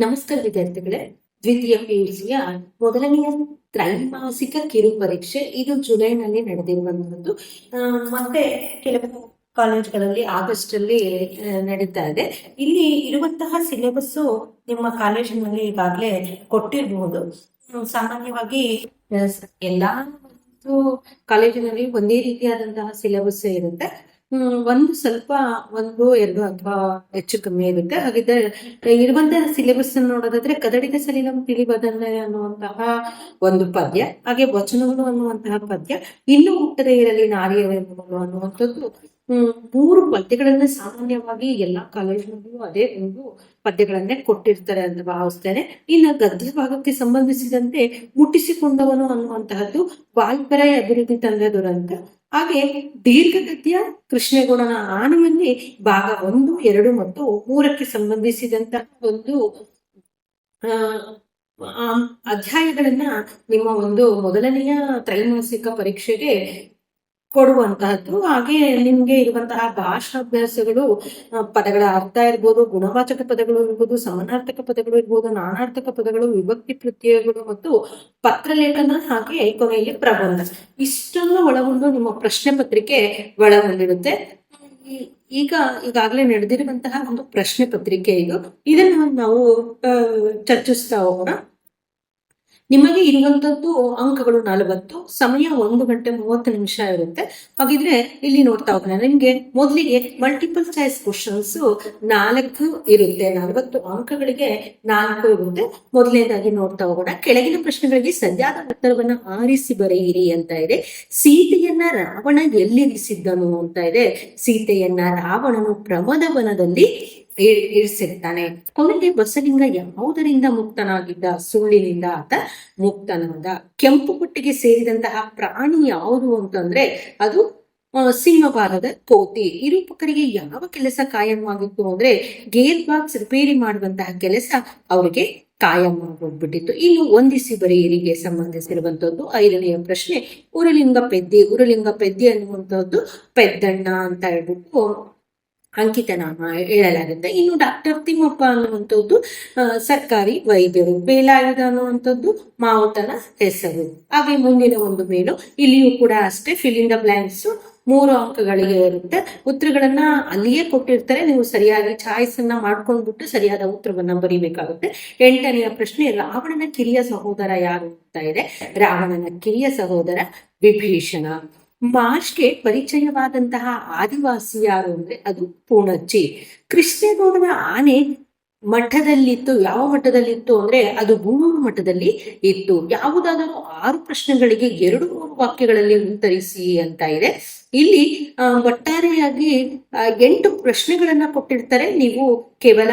ನಮಸ್ಕಾರ ವಿದ್ಯಾರ್ಥಿಗಳೇ. ದ್ವಿತೀಯ ಪಿಯುಸಿಯ ಮೊದಲನೆಯ ತ್ರೈಮಾಸಿಕ ಕಿರು ಪರೀಕ್ಷೆ. ಇದು ಜುಲೈನಲ್ಲಿ ನಡೆದಿರುವಂತದ್ದು. ಆ, ಮತ್ತೆ ಕೆಲವು ಕಾಲೇಜ್ಗಳಲ್ಲಿ ಆಗಸ್ಟ್ ಅಲ್ಲಿ ನಡೀತಾ ಇದೆ. ಇಲ್ಲಿ ಇರುವಂತಹ ಸಿಲೆಬಸ್ ನಿಮ್ಮ ಕಾಲೇಜಿನಲ್ಲಿ ಈಗಾಗಲೇ ಕೊಟ್ಟಿರಬಹುದು ಸಾಮಾನ್ಯವಾಗಿ ಎಲ್ಲಾ ಕಾಲೇಜಿನಲ್ಲಿ ಒಂದೇ ರೀತಿಯಾದಂತಹ ಸಿಲೆಬಸ್ ಇರುತ್ತೆ. ಒಂದು ಸ್ವಲ್ಪ ಒಂದು, ಎರಡು ಅಥವಾ ಹೆಚ್ಚು ಕಮ್ಮಿ ಇರುತ್ತೆ. ಹಾಗಿದ್ರೆ, ಇರುವಂತಹ ಸಿಲೆಬಸ್ ನೋಡೋದಾದ್ರೆ ಕದಡಿದ ಸಲಿಲಂ ತಿಳಿಬದನ್ನೆ ಅನ್ನುವಂತಹ ಒಂದು ಪದ್ಯ, ಹಾಗೆ ವಚನಗಳು ಅನ್ನುವಂತಹ ಪದ್ಯ, ಇನ್ನು ಹುಟ್ಟದೇ ಇರಲಿ ನಾರಿಯರೆಂಬುದು ಅನ್ನುವಂಥದ್ದು. ಮೂರು ಪದ್ಯಗಳನ್ನ ಸಾಮಾನ್ಯವಾಗಿ ಎಲ್ಲಾ ಕಾಲೇಜಿನಲ್ಲೂ ಅದೇ ಒಂದು ಪದ್ಯಗಳನ್ನೇ ಕೊಟ್ಟಿರ್ತಾರೆ ಅಂತ ಭಾವಿಸ್ತೇನೆ. ಇನ್ನು ಗದ್ಯ ಭಾಗಕ್ಕೆ ಸಂಬಂಧಿಸಿದಂತೆ ಮುಟ್ಟಿಸಿಕೊಂಡವನು ಅನ್ನುವಂತಹದ್ದು ವಾಲ್ಪೆರೈ ಅಭಿವೃದ್ಧಿ ತಂದೆ ದುರಂತ. ಹಾಗೆ ದೀರ್ಘಗದ್ಯ ಕೃಷ್ಣಗುಣನ ಆನವನ್ನಿ ಭಾಗ ಒಂದು, ಎರಡು ಮತ್ತು ಮೂರಕ್ಕೆ ಸಂಬಂಧಿಸಿದಂತ ಒಂದು ಅಧ್ಯಾಯಗಳನ್ನ ನಿಮ್ಮ ಒಂದು ಮೊದಲನೆಯ ತ್ರೈಮಾಸಿಕ ಪರೀಕ್ಷೆಗೆ ಕೊಡುವಂತಹದ್ದು. ಹಾಗೆ ನಿಮ್ಗೆ ಇರುವಂತಹ ಭಾಷಾಭ್ಯಾಸಗಳು ಪದಗಳ ಅರ್ಥ ಇರ್ಬೋದು, ಗುಣವಾಚಕ ಪದಗಳು ಇರ್ಬೋದು, ಸಮಾನಾರ್ಥಕ ಪದಗಳು ಇರ್ಬೋದು, ನಾನಾರ್ಥಕ ಪದಗಳು, ವಿಭಕ್ತಿ ಪ್ರತ್ಯಯಗಳು ಮತ್ತು ಪತ್ರಲೇಖನ ಹಾಗೆ ಕೊನೆಯಲ್ಲಿ ಪ್ರಬಂಧ. ಇಷ್ಟನ್ನು ಒಳಗೊಂಡು ನಿಮ್ಮ ಪ್ರಶ್ನೆ ಪತ್ರಿಕೆ ಒಳಗೊಂಡಿರುತ್ತೆ. ಈಗ ಈಗಾಗಲೇ ನಡೆದಿರುವಂತಹ ಒಂದು ಪ್ರಶ್ನೆ ಪತ್ರಿಕೆ ಇದು. ಇದನ್ನು ನಾವು ಚರ್ಚಿಸ್ತಾ ಹೋಗೋಣ. ನಿಮಗೆ ಇರುವಂತದ್ದು ಅಂಕಗಳು ನಲವತ್ತು, ಸಮಯ ಒಂದು ಗಂಟೆ ಮೂವತ್ತು ನಿಮಿಷ ಇರುತ್ತೆ. ಹಾಗಿದ್ರೆ ಇಲ್ಲಿ ನೋಡ್ತಾ ಹೋಗೋಣ. ನಿಮ್ಗೆ ಮೊದಲಿಗೆ ಮಲ್ಟಿಪಲ್ ಚಾಯ್ಸ್ ಕ್ವಶನ್ಸ್ ನಾಲ್ಕು ಇರುತ್ತೆ. ನಲವತ್ತು ಅಂಕಗಳಿಗೆ ನಾಲ್ಕು ಇರುತ್ತೆ. ಮೊದಲನೇದಾಗಿ ನೋಡ್ತಾ ಹೋಗೋಣ. ಕೆಳಗಿನ ಪ್ರಶ್ನೆಗಳಿಗೆ ಸರಿಯಾದ ಉತ್ತರವನ್ನ ಆರಿಸಿ ಬರೆಯಿರಿ ಅಂತ ಇದೆ. ಸೀತೆಯನ್ನ ರಾವಣ ಎಲ್ಲಿರಿಸಿದ್ದನು ಅಂತ ಇದೆ. ಸೀತೆಯನ್ನ ರಾವಣನು ಪ್ರಮದವನದಲ್ಲಿ ಇ- ಇರಿಸಿರ್ತಾನೆ. ಕೊನೆಗೆ ಬಸಲಿಂಗ ಯಾವುದರಿಂದ ಮುಕ್ತನಾಗಿದ್ದ? ಸುಳ್ಳಿನಿಂದ ಆತ ಮುಕ್ತನಾದ. ಕೆಂಪು ಪುಟ್ಟಿಗೆ ಸೇರಿದಂತಹ ಪ್ರಾಣಿ ಯಾವುದು ಅಂತಂದ್ರೆ ಅದು ಸೀಮಬಾರದ ಕೋತಿ. ರೂಪಕರಿಗೆ ಯಾವ ಕೆಲಸ ಕಾಯಂವಾಗಿತ್ತು ಅಂದ್ರೆ ಗೇರ್ ಬಾಕ್ಸ್ ರಿಪೇರಿ ಮಾಡುವಂತಹ ಕೆಲಸ ಅವರಿಗೆ ಕಾಯಂ ಹೋಗ್ಬಿಟ್ಟಿತ್ತು ಇನ್ನು ಒಂದಿಸಿ ಬರೆಯರಿಗೆ ಸಂಬಂಧಿಸಿರುವಂತದ್ದು ಐದನೆಯ ಪ್ರಶ್ನೆ ಉರುಲಿಂಗ ಪೆದ್ದಿ ಉರುಲಿಂಗ ಪೆದ್ದಿ ಅನ್ನುವಂಥದ್ದು ಪೆದ್ದಣ್ಣ ಅಂತ ಹೇಳ್ಬಿಟ್ಟು ಅಂಕಿತ ನಾಮ ಹೇಳಲಾಗುತ್ತೆ ಇನ್ನು ಡಾಕ್ಟರ್ ತಿಮ್ಮಪ್ಪ ಅನ್ನುವಂಥದ್ದು ಸರ್ಕಾರಿ ವೈದ್ಯರು, ಬೇಲಾಯುಧ ಅನ್ನುವಂಥದ್ದು ಮಾವುತನ ಹೆಸರು. ಹಾಗೆ ಮುಂದಿನ ಒಂದು ಮೇಲು. ಇಲ್ಲಿಯೂ ಕೂಡ ಅಷ್ಟೇ ಫಿಲ್ ದ ಬ್ಲಾಂಕ್ಸ್ ಮೂರು ಅಂಕಗಳಿಗೆ ಇರುತ್ತೆ. ಉತ್ತರಗಳನ್ನ ಅಲ್ಲಿಯೇ ಕೊಟ್ಟಿರ್ತಾರೆ. ನೀವು ಸರಿಯಾಗಿ ಚಾಯ್ಸ್ ಅನ್ನ ಮಾಡ್ಕೊಂಡ್ಬಿಟ್ಟು ಸರಿಯಾದ ಉತ್ತರವನ್ನ ಬರೀಬೇಕಾಗುತ್ತೆ. ಎಂಟನೆಯ ಪ್ರಶ್ನೆ, ರಾವಣನ ಕಿರಿಯ ಸಹೋದರ ಯಾರು ಅಂತ ಇದೆ. ರಾವಣನ ಕಿರಿಯ ಸಹೋದರ ವಿಭೀಷಣ. ಮಾರ್ಚ್ಗೆ ಪರಿಚಯವಾದಂತಹ ಆದಿವಾಸಿ ಯಾರು ಅಂದ್ರೆ ಅದು ಪೂಣಚ್ಚಿ. ಕೃಷ್ಣೇಗೌಡನ ಆನೆ ಮಠದಲ್ಲಿತ್ತು, ಯಾವ ಮಠದಲ್ಲಿತ್ತು ಅಂದ್ರೆ ಅದು ಗೂಳೂರು ಮಠದಲ್ಲಿ ಇತ್ತು. ಯಾವುದಾದರೂ ಆರು ಪ್ರಶ್ನೆಗಳಿಗೆ ಎರಡು ಮೂರು ವಾಕ್ಯಗಳಲ್ಲಿ ಉತ್ತರಿಸಿ ಅಂತ ಇದೆ. ಇಲ್ಲಿ ಒಟ್ಟಾರೆಯಾಗಿ ಎಂಟು ಪ್ರಶ್ನೆಗಳನ್ನ ಕೊಟ್ಟಿರ್ತಾರೆ. ನೀವು ಕೇವಲ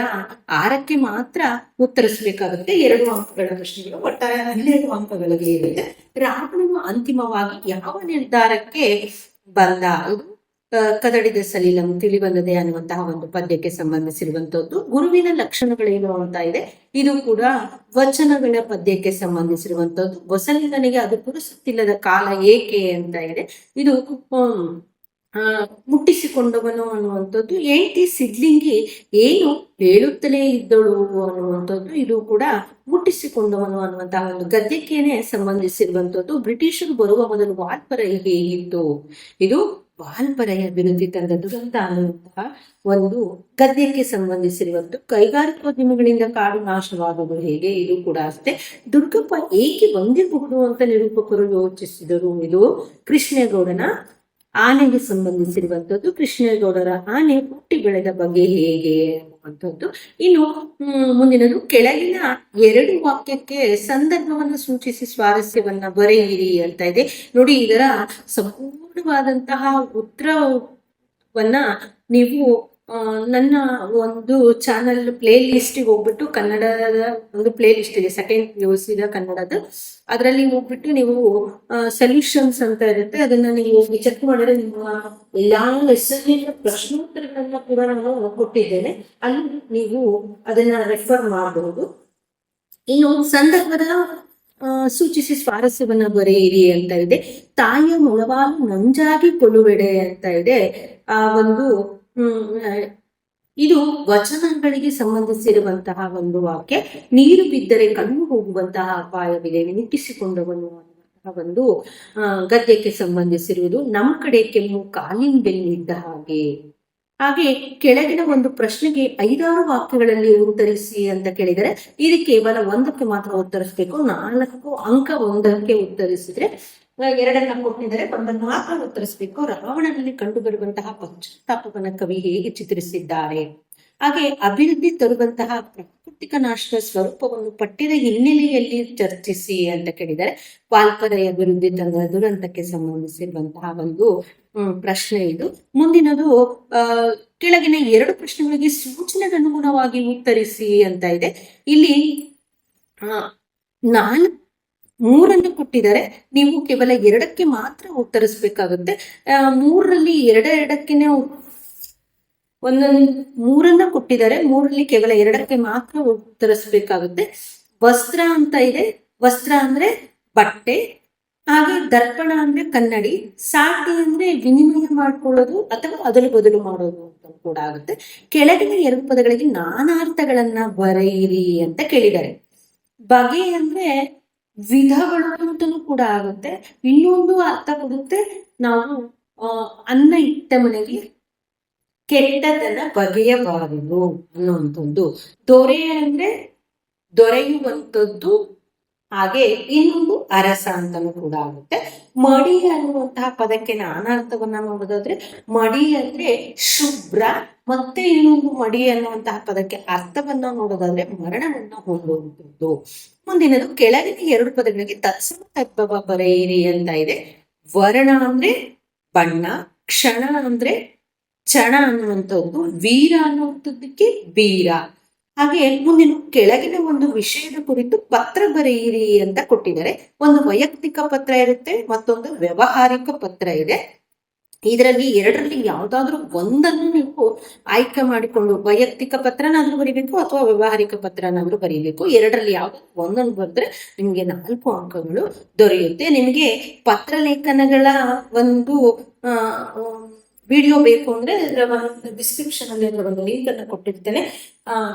ಆರಕ್ಕೆ ಮಾತ್ರ ಉತ್ತರಿಸಬೇಕಾಗುತ್ತೆ. ಎರಡು ಅಂಕಗಳ ಪ್ರಶ್ನೆಗಳು, ಒಟ್ಟಾರೆ ಹನ್ನೆರಡು ಅಂಕಗಳಿಗೆ ಇದೆ. ರಾವಣನು ಅಂತಿಮವಾಗಿ ಯಾವ ನಿರ್ಧಾರಕ್ಕೆ ಬಂದ? ಕದಡಿದ ಸಲೀಲಂ ತಿಳಿಬಂದದೆ ಅನ್ನುವಂತಹ ಒಂದು ಪದ್ಯಕ್ಕೆ ಸಂಬಂಧಿಸಿರುವಂತದ್ದು. ಗುರುವಿನ ಲಕ್ಷಣಗಳೇನು ಅಂತ ಇದೆ. ಇದು ಕೂಡ ವಚನಗಳ ಪದ್ಯಕ್ಕೆ ಸಂಬಂಧಿಸಿರುವಂತದ್ದು. ಬಸಲಿಂಗನಿಗೆ ಅದು ಪುರುಸುತ್ತಿಲ್ಲದ ಕಾಲ ಏಕೆ ಅಂತ ಇದೆ. ಇದು ಮುಟ್ಟಿಸಿಕೊಂಡವನು ಅನ್ನುವಂಥದ್ದು. ಏಂಟಿ ಸಿದ್ಲಿಂಗಿ ಏನು ಹೇಳುತ್ತಲೇ ಇದ್ದಳು ಅನ್ನುವಂಥದ್ದು. ಇದು ಕೂಡ ಮುಟ್ಟಿಸಿಕೊಂಡವನು ಅನ್ನುವಂತಹ ಒಂದು ಗದ್ಯಕ್ಕೇನೆ ಸಂಬಂಧಿಸಿರುವಂತದ್ದು ಬ್ರಿಟಿಷರು ಬರುವ ಮೊದಲು ವಾಲ್ಪರೈ ಹೇಗಿತ್ತು ಇದು ವಾಲ್ಪರೆಯ ಅಭಿವೃದ್ಧಿ ತಂದ ದುರಂತ ಅನ್ನುವಂತಹ ಒಂದು ಗದ್ಯಕ್ಕೆ ಸಂಬಂಧಿಸಿರುವಂತ ಕೈಗಾರಿಕೋದ್ಯಮಿಗಳಿಂದ ಕಾಡು ನಾಶವಾಗುವುದು ಹೇಗೆ, ಇದು ಕೂಡ ಅಷ್ಟೇ. ದುರ್ಗಪ್ಪ ಏಕೆ ಬಂದಿರಬಹುದು ಅಂತ ನಿರೂಪಕರು ಯೋಚಿಸಿದರು. ಇದು ಕೃಷ್ಣೇಗೌಡನ ಆನೆಗೆ ಸಂಬಂಧಿಸಿರುವಂತದ್ದು. ಕೃಷ್ಣೇಗೌಡರ ಆನೆ ಹುಟ್ಟಿ ಬೆಳೆದ ಬಗ್ಗೆ ಹೇಗೆ ಅನ್ನುವಂಥದ್ದು. ಇನ್ನು ಮುಂದಿನದು, ಕೆಳಗಿನ ಎರಡು ವಾಕ್ಯಕ್ಕೆ ಸಂದರ್ಭವನ್ನು ಸೂಚಿಸಿ ಸ್ವಾರಸ್ಯವನ್ನ ಬರೆಯಿರಿ ಅಂತ ಇದೆ. ನೋಡಿ, ಇದರ ಸಂಪೂರ್ಣವಾದಂತಹ ಉತ್ತರವನ್ನ ನೀವು ನನ್ನ ಒಂದು ಚಾನಲ್ ಪ್ಲೇ ಲಿಸ್ಟಿಗೆ ಹೋಗ್ಬಿಟ್ಟು ಕನ್ನಡದ ಒಂದು ಪ್ಲೇ ಲಿಸ್ಟ್ ಇದೆ ಸೆಕೆಂಡ್ ನ್ಯೂಸ್ ಇದೆ ಕನ್ನಡದ. ಅದರಲ್ಲಿ ಹೋಗ್ಬಿಟ್ಟು ನೀವು ಸೊಲ್ಯೂಷನ್ಸ್ ಅಂತ ಇರುತ್ತೆ. ಅದನ್ನ ನೀವು ಚೆಕ್ ಮಾಡಿದ್ರೆ ನಿಮ್ಮ ಎಲ್ಲಾ ಹೆಸರಿನ ಪ್ರಶ್ನೋತ್ತರಗಳನ್ನ ಕೂಡ ನಾನು ಕೊಟ್ಟಿದ್ದೇನೆ. ಅಲ್ಲಿ ನೀವು ಅದನ್ನ ರೆಫರ್ ಮಾಡಬಹುದು ಇನ್ನು ಸಂದರ್ಭದ ಸೂಚಿಸಿ ಸ್ವಾರಸ್ಯವನ್ನ ಬರೆಯಿರಿ ಅಂತ ಇದೆ. ತಾಯಿಯ ಮೊಳವಾಲು ನಂಜಾಗಿ ಕೊಡುವೆಡೆ ಅಂತ ಇದೆ. ಆ ಒಂದು ಇದು ವಚನಗಳಿಗೆ ಸಂಬಂಧಿಸಿರುವಂತಹ ಒಂದು ವಾಕ್ಯ. ನೀರು ಬಿದ್ದರೆ ಕಣ್ಣು ಹೋಗುವಂತಹ ಅಪಾಯವಿದೆ. ಅನ್ನುವಂತಹ ಒಂದು ಗದ್ಯಕ್ಕೆ ಸಂಬಂಧಿಸಿರುವುದು. ನಮ್ಮ ಕಡೆ ಕೆಮ್ಮು ಕಾಲಿನ ಬೆನ್ನಿದ್ದ ಹಾಗೆ. ಹಾಗೆ ಕೆಳಗಿನ ಒಂದು ಪ್ರಶ್ನೆಗೆ ಐದಾರು ವಾಕ್ಯಗಳಲ್ಲಿ ಉತ್ತರಿಸಿ ಅಂತ ಕೇಳಿದರೆ ಇದು ಕೇವಲ ಒಂದಕ್ಕೆ ಮಾತ್ರ ಉತ್ತರಿಸಬೇಕು, ನಾಲ್ಕು ಅಂಕ ಒಂದಕ್ಕೆ ಉತ್ತರಿಸಿದ್ರೆ ಎರಡನ್ನ ಕೊಟ್ಟಿದ್ದಾರೆ, ಒಂದನ್ನು ಮಾತ್ರ ಉತ್ತರಿಸಬೇಕು. ರಾವಣನಲ್ಲಿ ಕಂಡುಬರುವಂತಹ ಪಶ್ಚಾತ್ತಾಪವನ್ನ ಕವಿ ಹೇಗೆ ಚಿತ್ರಿಸಿದ್ದಾರೆ? ಹಾಗೆ ಅಭಿವೃದ್ಧಿ ತರುವಂತಹ ಪ್ರಾಕೃತಿಕ ನಾಶದ ಸ್ವರೂಪವನ್ನು ಪಟ್ಟಿದ ಹಿನ್ನೆಲೆಯಲ್ಲಿ ಚರ್ಚಿಸಿ ಅಂತ ಕೇಳಿದರೆ ವಾಲ್ಪರೆಯ ಅಭಿವೃದ್ಧಿ ತಂದ ದುರಂತಕ್ಕೆ ಸಂಬಂಧಿಸಿರುವಂತಹ ಒಂದು ಪ್ರಶ್ನೆ ಇದು. ಮುಂದಿನದು ಕೆಳಗಿನ ಎರಡು ಪ್ರಶ್ನೆಗಳಿಗೆ ಸೂಚನೆಗನುಗುಣವಾಗಿ ಉತ್ತರಿಸಿ ಅಂತ ಇದೆ. ಇಲ್ಲಿ ನಾಲ್ಕು ಮೂರನ್ನು ಕೊಟ್ಟಿದ್ದಾರೆ. ನೀವು ಕೇವಲ ಎರಡಕ್ಕೆ ಮಾತ್ರ ಉತ್ತರಿಸಬೇಕಾಗುತ್ತೆ. ಮೂರರಲ್ಲಿ ಎರಡೆರಡಕ್ಕೆನೆ ಒಂದೊಂದು ಮೂರನ್ನ ಕೊಟ್ಟಿದ್ದಾರೆ. ಮೂರಲ್ಲಿ ಕೇವಲ ಎರಡಕ್ಕೆ ಮಾತ್ರ ಉತ್ತರಿಸಬೇಕಾಗುತ್ತೆ. ವಸ್ತ್ರ ಅಂತ ಇದೆ. ವಸ್ತ್ರ ಅಂದ್ರೆ ಬಟ್ಟೆ, ಹಾಗೆ ದರ್ಪಣ ಅಂದ್ರೆ ಕನ್ನಡಿ, ಸಾಟಿ ಅಂದ್ರೆ ವಿನಿಮಯ ಮಾಡ್ಕೊಳ್ಳೋದು ಅಥವಾ ಅದಲು ಬದಲು ಮಾಡೋದು ಅಂತ ಕೂಡ ಆಗುತ್ತೆ. ಕೆಳಗಿನ ಎರಡು ಪದಗಳಿಗೆ ನಾನಾರ್ಥಗಳನ್ನ ಬರೆಯಿರಿ ಅಂತ ಕೇಳಿದ್ದಾರೆ. ಬಗೆ ಅಂದ್ರೆ ವಿಧಗಳು ಅಂತಲೂ ಕೂಡ ಆಗುತ್ತೆ. ಇನ್ನೊಂದು ಅರ್ಥ ಕೊಡುತ್ತೆ. ನಾವು ಅನ್ನ ಇಟ್ಟ ಮನೆಗೆ ಕೆಟ್ಟದನ್ನ ಬಗೆಯಬಾರದು ಅನ್ನುವಂಥದ್ದು. ದೊರೆ ಅಂದ್ರೆ ದೊರೆಯುವಂಥದ್ದು, ಹಾಗೆ ಇನ್ನೊಂದು ಅರಸ ಅಂತಾನೂ ಕೂಡ ಆಗುತ್ತೆ. ಮಡಿ ಅನ್ನುವಂತಹ ಪದಕ್ಕೆ ನಾನಾರ್ಥವನ್ನ ನೋಡೋದಾದ್ರೆ, ಮಡಿ ಅಂದ್ರೆ ಶುಭ್ರ, ಮತ್ತೆ ಇನ್ನೊಂದು ಮಡಿ ಅನ್ನುವಂತಹ ಪದಕ್ಕೆ ಅರ್ಥವನ್ನ ನೋಡೋದಾದ್ರೆ ಮರಣವನ್ನ ಹೊಂದುವಂಥದ್ದು. ಮುಂದಿನದು, ಕೆಳಗಿನ ಎರಡು ಪದಗಳಿಗೆ ತತ್ಸಮ ತದ್ಭವ ಬರೆಯಿರಿ ಅಂತ ಇದೆ. ವರ್ಣ ಅಂದ್ರೆ ಬಣ್ಣ, ಕ್ಷಣ ಅಂದ್ರೆ ಚಣ ಅನ್ನುವಂಥದ್ದು ವೀರ ಅನ್ನುವಂಥದ್ದಕ್ಕೆ ಬೀರ ಹಾಗೆ ಮುಂದಿನ ಕೆಳಗಿನ ಒಂದು ವಿಷಯದ ಕುರಿತು ಪತ್ರ ಬರೆಯಿರಿ ಅಂತ ಕೊಟ್ಟಿದ್ದಾರೆ. ಒಂದು ವೈಯಕ್ತಿಕ ಪತ್ರ ಇರುತ್ತೆ, ಮತ್ತೊಂದು ವ್ಯವಹಾರಿಕ ಪತ್ರ ಇದೆ. ಇದರಲ್ಲಿ ಎರಡರಲ್ಲಿ ಯಾವ್ದಾದ್ರು ಒಂದನ್ನು ನೀವು ಆಯ್ಕೆ ಮಾಡಿಕೊಂಡು ವೈಯಕ್ತಿಕ ಪತ್ರನಾದ್ರೂ ಬರೀಬೇಕು ಅಥವಾ ವ್ಯವಹಾರಿಕ ಪತ್ರನಾದ್ರೂ ಬರೀಬೇಕು. ಎರಡರಲ್ಲಿ ಯಾವ್ದಾದ್ರು ಒಂದನ್ನು ಬರೆದ್ರೆ ನಿಮ್ಗೆ ನಾಲ್ಕು ಅಂಕಗಳು ದೊರೆಯುತ್ತೆ. ನಿಮಗೆ ಪತ್ರ ಲೇಖನಗಳ ಒಂದು ವಿಡಿಯೋ ಬೇಕು ಅಂದ್ರೆ ಡಿಸ್ಕ್ರಿಪ್ಷನ್ ಅಲ್ಲಿ ಒಂದು ಲಿಂಕ್ ಅನ್ನ ಕೊಟ್ಟಿರ್ತೇನೆ.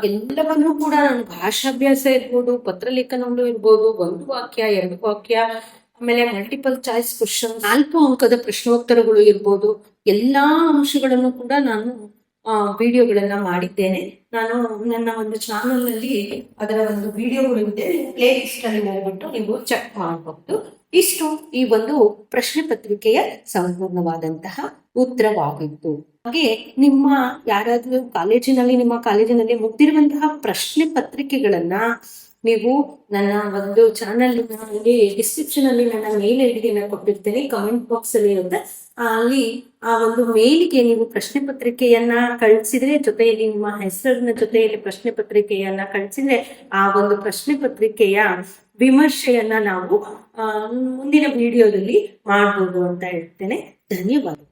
ಎಲ್ಲವನ್ನೂ ಕೂಡ ನಾನು ಭಾಷಾಭ್ಯಾಸ ಇರ್ಬೋದು ಪತ್ರಲೇಖನಗಳು ಇರ್ಬೋದು, ಒಂದು ವಾಕ್ಯ, ಎರಡು ವಾಕ್ಯ, ಆಮೇಲೆ ಮಲ್ಟಿಪಲ್ ಚಾಯ್ಸ್ ಕ್ವಶನ್ ನಾಲ್ಕು ಅಂಕದ ಪ್ರಶ್ನೋತ್ತರಗಳು ಇರ್ಬೋದು. ಎಲ್ಲಾ ಅಂಶಗಳನ್ನು ಕೂಡ ನಾನು ವಿಡಿಯೋಗಳನ್ನ ಮಾಡಿದ್ದೇನೆ. ನಾನು ನನ್ನ ಒಂದು ಚಾನಲ್ ಅಲ್ಲಿ ಅದರ ಒಂದು ವಿಡಿಯೋಗಳು ಇದೆ. ಪ್ಲೇ ಲಿಸ್ಟ್ ಅಲ್ಲಿ ಹೋಗ್ಬಿಟ್ಟು ನೀವು ಚೆಕ್ ಮಾಡಬಹುದು ಇಷ್ಟು ಈ ಒಂದು ಪ್ರಶ್ನೆ ಪತ್ರಿಕೆಯ ಸಂಪೂರ್ಣವಾದಂತಹ ಉತ್ತರವಾಗಿತ್ತು ಹಾಗೆ ನಿಮ್ಮ ಯಾರಾದ್ರೂ ಕಾಲೇಜಿನಲ್ಲಿ, ನಿಮ್ಮ ಕಾಲೇಜಿನಲ್ಲಿ ಮುಗ್ದಿರುವಂತಹ ಪ್ರಶ್ನೆ ಪತ್ರಿಕೆಗಳನ್ನ ನೀವು ನನ್ನ ಒಂದು ಚಾನಲ್ ಡಿಸ್ಕ್ರಿಪ್ಷನ್ ಅಲ್ಲಿ ನನ್ನ ಮೇಲ್ ಐಡಿನ ಕೊಟ್ಟಿರ್ತೇನೆ ಕಮೆಂಟ್ ಬಾಕ್ಸ್ ಅಲ್ಲಿ ಇರುತ್ತೆ. ಅಲ್ಲಿ ಆ ಒಂದು ಮೇಲಿಗೆ ನೀವು ಪ್ರಶ್ನೆ ಪತ್ರಿಕೆಯನ್ನ ಕಳಿಸಿದ್ರೆ, ಜೊತೆಯಲ್ಲಿ ನಿಮ್ಮ ಹೆಸರಿನ ಜೊತೆಯಲ್ಲಿ ಪ್ರಶ್ನೆ ಪತ್ರಿಕೆಯನ್ನ ಕಳಿಸಿದ್ರೆ, ಆ ಒಂದು ಪ್ರಶ್ನೆ ಪತ್ರಿಕೆಯ ವಿಮರ್ಶೆಯನ್ನ ನಾವು ಮುಂದಿನ ವಿಡಿಯೋದಲ್ಲಿ ಮಾಡ್ಬೋದು ಅಂತ ಹೇಳ್ತೇನೆ. ಧನ್ಯವಾದ